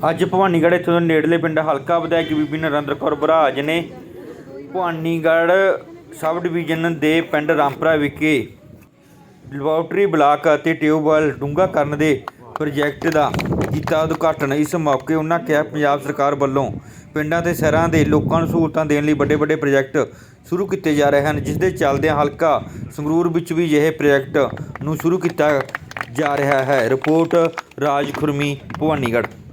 ਅੱਜ ਭਵਾਨੀਗੜ੍ਹ ਇੱਥੋਂ ਨੇੜਲੇ ਪਿੰਡ ਹਲਕਾ ਵਿਧਾਇਕ ਬੀਬੀ ਨਰਿੰਦਰ ਕੌਰ ਬਰਾਜ ਨੇ ਭਵਾਨੀਗੜ੍ਹ ਸਬ ਡਿਵੀਜ਼ਨ ਦੇ ਪਿੰਡ ਰਾਮਪੁਰਾ ਵਿਖੇ ਲੈਬੋਰਟਰੀ ਬਲਾਕ ਅਤੇ ਟਿਊਬਵੈੱਲ ਡੂੰਘਾ ਕਰਨ ਦੇ ਪ੍ਰੋਜੈਕਟ ਦਾ ਕੀਤਾ ਉਦਘਾਟਨ। ਇਸ ਮੌਕੇ ਉਹਨਾਂ ਕਿਹਾ, ਪੰਜਾਬ ਸਰਕਾਰ ਵੱਲੋਂ ਪਿੰਡਾਂ ਤੇ ਸ਼ਹਿਰਾਂ ਦੇ ਲੋਕਾਂ ਨੂੰ ਸਹੂਲਤਾਂ ਦੇਣ ਲਈ ਵੱਡੇ ਵੱਡੇ ਪ੍ਰੋਜੈਕਟ ਸ਼ੁਰੂ ਕੀਤੇ ਜਾ ਰਹੇ ਹਨ ਜਿਸ ਦੇ ਚੱਲਦਿਆਂ ਹਲਕਾ ਸੰਗਰੂਰ ਵਿੱਚ ਵੀ ਅਜਿਹੇ ਪ੍ਰੋਜੈਕਟ ਨੂੰ ਸ਼ੁਰੂ ਕੀਤਾ ਜਾ ਰਿਹਾ ਹੈ। ਰਿਪੋਰਟ ਰਾਜ ਖੁਰਮੀ, ਭਵਾਨੀਗੜ੍ਹ।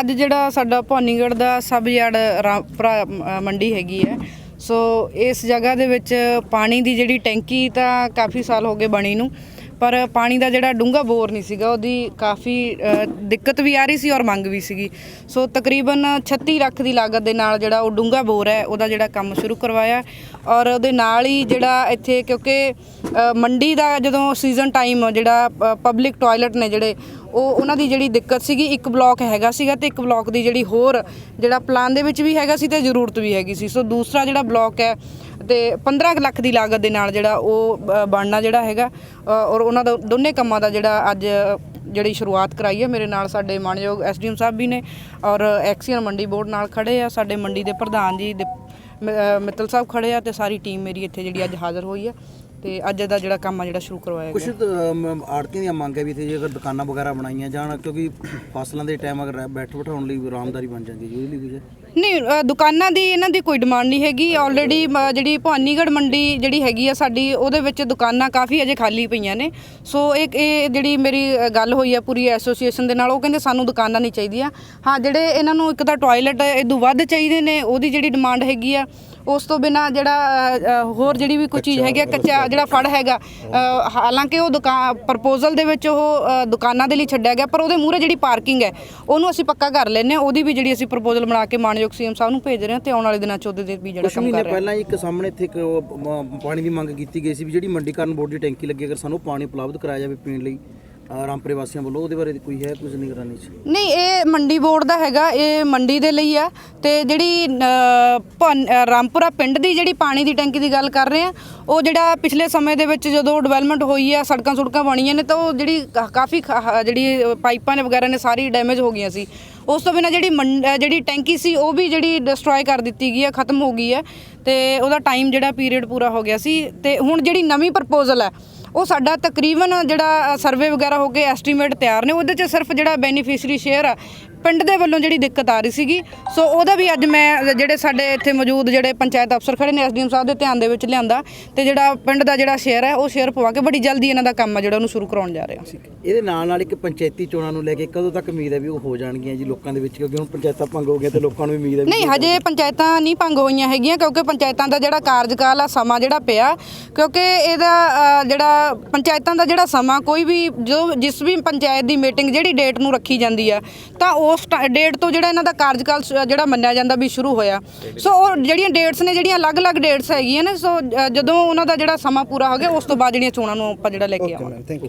ਅੱਜ ਜਿਹੜਾ ਸਾਡਾ ਭਵਾਨੀਗੜ੍ਹ ਦਾ ਸਬ ਯਾਰਡ ਰਾਮਪੁਰਾ ਅ, ਮੰਡੀ ਹੈਗੀ ਹੈ। ਸੋ ਇਸ ਜਗ੍ਹਾ ਦੇ ਵਿੱਚ ਪਾਣੀ ਦੀ ਜਿਹੜੀ ਟੈਂਕੀ ਤਾਂ ਕਾਫੀ ਸਾਲ ਹੋ ਗਏ ਬਣੀ ਨੂੰ। ਪਰ ਪਾਣੀ ਦਾ ਜਿਹੜਾ ਡੂੰਘਾ ਬੋਰ ਨਹੀਂ ਸੀਗਾ, ਉਹਦੀ ਕਾਫੀ ਦਿੱਕਤ ਵੀ ਆ ਰਹੀ ਸੀ ਔਰ ਮੰਗ ਵੀ ਸੀਗੀ। ਸੋ ਤਕਰੀਬਨ 36 ਲੱਖ ਦੀ ਲਾਗਤ ਦੇ ਨਾਲ ਜਿਹੜਾ ਉਹ ਡੂੰਘਾ ਬੋਰ ਹੈ, ਉਹਦਾ ਜਿਹੜਾ ਕੰਮ ਸ਼ੁਰੂ ਕਰਵਾਇਆ। ਔਰ ਉਹਦੇ ਨਾਲ ਹੀ ਜਿਹੜਾ ਇੱਥੇ ਕਿਉਂਕਿ ਮੰਡੀ ਦਾ ਜਦੋਂ ਸੀਜ਼ਨ ਟਾਈਮ ਜਿਹੜਾ ਪਬਲਿਕ ਟਾਇਲਟ ਨੇ ਜਿਹੜੇ, ਉਹ ਉਹਨਾਂ ਦੀ ਜਿਹੜੀ ਦਿੱਕਤ ਸੀਗੀ, ਇੱਕ ਬਲਾਕ ਹੈਗਾ ਸੀਗਾ ਤੇ ਇੱਕ ਬਲਾਕ ਦੀ ਜਿਹੜੀ ਹੋਰ ਜਿਹੜਾ ਪਲਾਨ ਦੇ ਵਿੱਚ ਵੀ ਹੈਗਾ ਸੀ ਤੇ ਜ਼ਰੂਰਤ ਵੀ ਹੈਗੀ ਸੀ। ਸੋ ਦੂਸਰਾ ਜਿਹੜਾ ਬਲਾਕ ਹੈ ਤੇ 15 ਕੁ ਲੱਖ ਦੀ ਲਾਗਤ ਦੇ ਨਾਲ ਜਿਹੜਾ ਉਹ ਅ, ਬਣਨਾ ਜਿਹੜਾ ਹੈਗਾ ਔਰ ਉਹਨਾਂ ਦਾ ਦੋਨੇ ਕੰਮਾਂ ਦਾ ਜਿਹੜਾ ਅੱਜ ਜਿਹੜੀ ਸ਼ੁਰੂਆਤ ਕਰਾਈ ਹੈ ਮੇਰੇ ਨਾਲ ਸਾਡੇ ਮਾਨਯੋਗ ਐਸਡੀਐਮ ਸਾਹਿਬ ਵੀ ਨੇ ਔਰ ਐਕਸੀਅਨ ਮੰਡੀ ਬੋਰਡ ਨਾਲ ਖੜੇ ਆ ਸਾਡੇ ਮੰਡੀ ਦੇ ਪ੍ਰਧਾਨ ਜੀ ਦੇ ਮਿੱਤਲ ਸਾਹਿਬ ਖੜੇ ਆ ਤੇ ਸਾਰੀ ਟੀਮ ਮੇਰੀ ਇੱਥੇ ਜਿਹੜੀ ਅੱਜ ਹਾਜ਼ਰ ਹੋਈ ਆ ਤੇ ਅੱਜ ਦਾ ਜਿਹੜਾ ਕੰਮ ਆ ਜਿਹੜਾ ਸ਼ੁਰੂ ਕਰਵਾਇਆ ਕੁਝ ਗਿਆ। ਆੜਤੀਆਂ ਦੀਆਂ ਮੰਗ ਵੀ ਇੱਥੇ ਜੇਕਰ ਦੁਕਾਨਾਂ ਵਗੈਰਾ ਬਣਾਈਆਂ ਜਾਣ ਕਿਉਂਕਿ ਫਸਲਾਂ ਦੇ ਟਾਈਮ ਅਗਰ ਬੈਠ ਬਿਠਾਉਣ ਲਈ ਆਰਾਮਦਾਰੀ ਬਣ ਜਾਂਦੀ ਹੈ ਜੀ ਉਹਦੇ ਲਈ ਕੁਝ ਨਹੀਂ ਅ, ਦੁਕਾਨਾਂ ਦੀ ਇਹਨਾਂ ਦੀ ਕੋਈ ਡਿਮਾਂਡ ਨਹੀਂ ਹੈਗੀ। ਆਲਰੇਡੀ ਜਿਹੜੀ ਭਵਾਨੀਗੜ੍ਹ ਮੰਡੀ ਜਿਹੜੀ ਹੈਗੀ ਆ ਸਾਡੀ ਉਹਦੇ ਵਿੱਚ ਦੁਕਾਨਾਂ ਕਾਫੀ ਅਜੇ ਖਾਲੀ ਪਈਆਂ ਨੇ। ਸੋ ਇਹ ਇਹ ਜਿਹੜੀ ਮੇਰੀ ਅ, ਗੱਲ ਹੋਈ ਆ ਪੂਰੀ ਐਸੋਸੀਏਸ਼ਨ ਦੇ ਨਾਲ ਉਹ ਕਹਿੰਦੇ ਸਾਨੂੰ ਦੁਕਾਨਾਂ ਨਹੀਂ ਚਾਹੀਦੀਆਂ। ਹਾਂ ਜਿਹੜੇ ਇਹਨਾਂ ਨੂੰ ਇੱਕ ਤਾਂ ਟਾਇਲਟ ਇਦੋਂ ਵੱਧ ਚਾਹੀਦੇ ਨੇ ਉਹਦੀ ਜਿਹੜੀ ਡਿਮਾਂਡ ਹੈਗੀ ਆ ਉਸ ਤੋਂ ਬਿਨਾ ਜਿਹੜਾ ਅ, ਹੋਰ ਜਿਹੜੀ ਵੀ ਕੋਈ ਚੀਜ਼ ਹੈਗੀ ਆ ਕੱਚਾ ਜਿਹੜਾ ਫੜ ਹੈਗਾ ਅ, ਹਾਲਾਂਕਿ ਉਹ ਦੁਕਾਨ ਪ੍ਰਪੋਜ਼ਲ ਦੇ ਵਿੱਚ ਉਹ ਅ, ਦੁਕਾਨਾਂ ਦੇ ਲਈ ਛੱਡਿਆ ਗਿਆ ਪਰ ਉਹਦੇ ਮੂਹਰੇ ਜਿਹੜੀ ਪਾਰਕਿੰਗ ਹੈ ਉਹਨੂੰ ਅਸੀਂ ਪੱਕਾ ਕਰ ਲੈਨੇ ਆ ਉਹਦੀ ਵੀ ਜਿਹੜੀ ਅਸੀਂ ਪ੍ਰਪੋਜ਼ਲ ਬਣਾ ਕੇ ਮਾਨਯੋਗ ਸੀਐਮ ਸਾਹਿਬ ਨੂੰ ਭੇਜ ਰਹੇ ਹਾਂ ਤੇ ਆਉਣ ਵਾਲੇ ਦਿਨਾਂ ਚ ਉਹਦੇ ਤੇ ਵੀ ਜਿਹੜਾ ਕੰਮ ਮਹੀਨੇ ਕਰ ਰਹੇ ਹਾਂ। ਪਹਿਲਾਂ ਇੱਕ ਸਾਹਮਣੇ ਇੱਥੇ ਇੱਕ ਉਹ, ਮ, ਪਾਣੀ ਦੀ ਮੰਗ ਕੀਤੀ ਗਈ ਸੀ ਵੀ ਜਿਹੜੀ ਮੰਡੀਕਰਨ ਬੋਰਡ ਦੀ ਟੈਂਕੀ ਲੱਗੀ ਅਗਰ ਸਾਨੂੰ ਪਾਣੀ ਉਪਲਬਧ ਕਰਾਇਆ ਜਾਵੇ ਪੀਣ ਲਈ ਅ, ਰਾਮਪੁਰੇ ਵਾਸੀਆਂ ਵੱਲੋਂ ਉਹਦੇ ਬਾਰੇ ਕੋਈ ਹੈ ਕੁਝ ਨਿਗਰਾਨੀ ਚ? ਨਹੀਂ ਇਹ ਮੰਡੀ ਬੋਰਡ ਦਾ ਹੈਗਾ, ਇਹ ਮੰਡੀ ਦੇ ਲਈ ਆ। ਤੇ ਜਿਹੜੀ ਰਾਮਪੁਰਾ ਪਿੰਡ ਦੀ ਜਿਹੜੀ ਪਾਣੀ ਦੀ ਟੈਂਕੀ ਦੀ ਗੱਲ ਕਰ ਰਹੇ ਆ, ਉਹ ਜਿਹੜਾ ਪਿਛਲੇ ਸਮੇਂ ਦੇ ਵਿੱਚ ਜਦੋਂ ਡਿਵੈਲਪਮੈਂਟ ਹੋਈ ਆ, ਸੜਕਾਂ ਸੁੜਕਾਂ ਬਣੀਆਂ ਨੇ, ਤਾਂ ਉਹ ਜਿਹੜੀ ਕਾ- ਕਾਫੀ ਖ- ਜਿਹੜੀ ਪਾਈਪਾਂ ਨੇ ਵਗੈਰਾ ਨੇ, ਸਾਰੀ ਡੈਮੇਜ ਹੋ ਗਈਆਂ ਸੀ। ਉਸ ਤੋਂ ਬਿਨਾਂ ਜਿਹੜੀ ਮੰਡ- ਜਿਹੜੀ ਟੈਂਕੀ ਸੀ, ਉਹ ਵੀ ਜਿਹੜੀ ਡਿਸਟਰੋਏ ਕਰ ਦਿੱਤੀ ਗਈ ਆ, ਖਤਮ ਹੋ ਗਈ ਹੈ ਤੇ ਉਹਦਾ ਟਾਈਮ ਜਿਹੜਾ ਪੀਰੀਅਡ ਪੂਰਾ ਹੋ ਗਿਆ ਸੀ। ਤੇ ਹੁਣ ਜਿਹੜੀ ਨਵੀਂ ਪ੍ਰਪੋਜ਼ਲ ਹੈ ਉਹ ਸਾਡਾ ਤਕਰੀਬਨ ਜਿਹੜਾ ਸਰਵੇ ਵਗੈਰਾ ਹੋ ਕੇ ਐਸਟੀਮੇਟ ਤਿਆਰ ਨੇ, ਉਹਦੇ 'ਚ ਸਿਰਫ ਜਿਹੜਾ ਬੈਨੀਫੀਸ਼ਰੀ ਸ਼ੇਅਰ ਆ ਪਿੰਡ ਦੇ ਵੱਲੋਂ ਜਿਹੜੀ ਦਿੱਕਤ ਆ ਰਹੀ ਸੀਗੀ ਸੋ ਉਹਦਾ ਵੀ ਅੱਜ ਮੈਂ ਜਿਹੜੇ ਸਾਡੇ ਇੱਥੇ ਮੌਜੂਦ ਜਿਹੜੇ ਪੰਚਾਇਤ ਅਫਸਰ ਖੜੇ ਨੇ ਐਸਡੀਐਮ ਸਾਹਿਬ ਦੇ ਧਿਆਨ ਦੇ ਵਿੱਚ ਲਿਆਂਦਾ ਤੇ ਜਿਹੜਾ ਪਿੰਡ ਦਾ ਜਿਹੜਾ ਸ਼ੇਅਰ ਹੈ ਉਹ ਸ਼ੇਅਰ ਪਵਾ ਕੇ ਬੜੀ ਜਲਦੀ ਇਹਨਾਂ ਦਾ ਕੰਮ ਆ ਜਿਹੜਾ ਉਹਨੂੰ ਸ਼ੁਰੂ ਕਰਾਉਣ ਜਾ ਰਹੇ। ਹਾਂ। ਇਹਦੇ ਨਾਲ ਨਾਲ ਇੱਕ ਪੰਚਾਇਤੀ ਚੋਣਾਂ ਨੂੰ ਲੈ ਕੇ ਕਦੋਂ ਤੱਕ ਉਮੀਦ ਹੈ ਵੀ ਉਹ ਹੋ ਜਾਣਗੀਆਂ ਜੀ ਲੋਕਾਂ ਦੇ ਵਿੱਚ? ਕਿਉਂਕਿ ਹੁਣ ਪੰਚਾਇਤਾਂ ਭੰਗ ਹੋ ਗਈਆਂ ਤੇ ਲੋਕਾਂ ਨੂੰ ਵੀ ਉਮੀਦ ਹੈ ਨਹੀਂ ਹਜੇ ਪੰਚਾਇਤਾਂ ਨਹੀਂ ਭੰਗ ਹੋਈਆਂ ਹੈਗੀਆਂ ਕਿਉਂਕਿ ਪੰਚਾਇਤਾਂ ਦਾ ਜਿਹੜਾ ਕਾਰਜਕਾਲ ਆ ਸਮਾਂ ਜਿਹੜਾ ਪਿਆ ਕਿਉਂਕਿ ਇਹਦਾ ਜਿਹੜਾ ਪੰਚਾਇਤਾਂ ਦਾ ਜਿਹੜਾ ਸਮਾਂ ਕੋਈ ਵੀ ਜੋ ਜਿਸ ਵੀ ਪੰਚਾਇਤ ਦੀ ਮੀਟਿੰਗ ਜਿਹੜੀ ਡੇਟ ਨੂੰ ਰੱਖੀ ਜਾਂਦੀ ਆ ਤਾਂ ਉਸ ਡੇਟ ਤੋਂ ਜਿਹੜਾ ਇਹਨਾਂ ਦਾ ਕਾਰਜਕਾਲ ਸ਼- ਜਿਹੜਾ ਮੰਨਿਆ ਜਾਂਦਾ ਵੀ ਸ਼ੁਰੂ ਹੋਇਆ। ਸੋ ਉਹ ਜਿਹੜੀਆਂ ਡੇਟਸ ਨੇ ਜਿਹੜੀਆਂ ਅਲੱਗ-ਅਲੱਗ ਡੇਟਸ ਹੈਗੀਆਂ ਨੇ ਸੋ ਅ, ਜਦੋਂ ਉਹਨਾਂ ਦਾ ਜਿਹੜਾ ਸਮਾਂ ਪੂਰਾ ਹੋ ਗਿਆ ਉਸ ਤੋਂ ਬਾਅਦ ਜਿਹੜੀਆਂ ਚੋਣਾਂ ਨੂੰ ਆਪਾਂ ਜਿਹੜਾ ਲੈ ਕੇ ਆਵਾਂਗੇ। Thank you